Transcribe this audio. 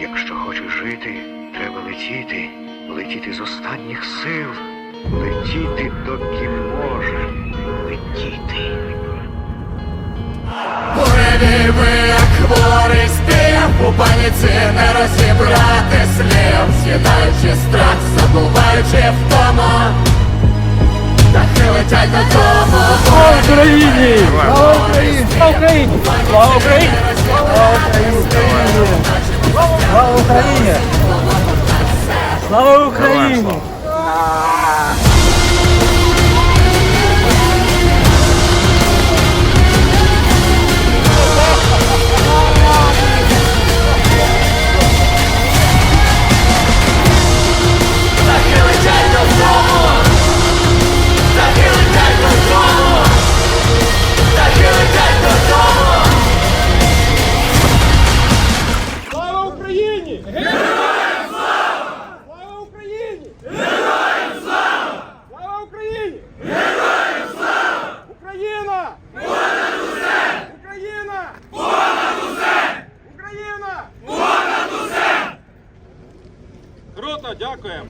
Якщо хочеш жити, треба летіти, летіти з останніх сил, летіти, доки можеш летіти. Буреві ви, як хворий спів У паніці не розібрати слів З'їдаючи страх, забуваючи втому Птахи летять додому Слава Україні! Слава Україні! Слава Україні! Слава Україні! Слава Україні! Дякуємо!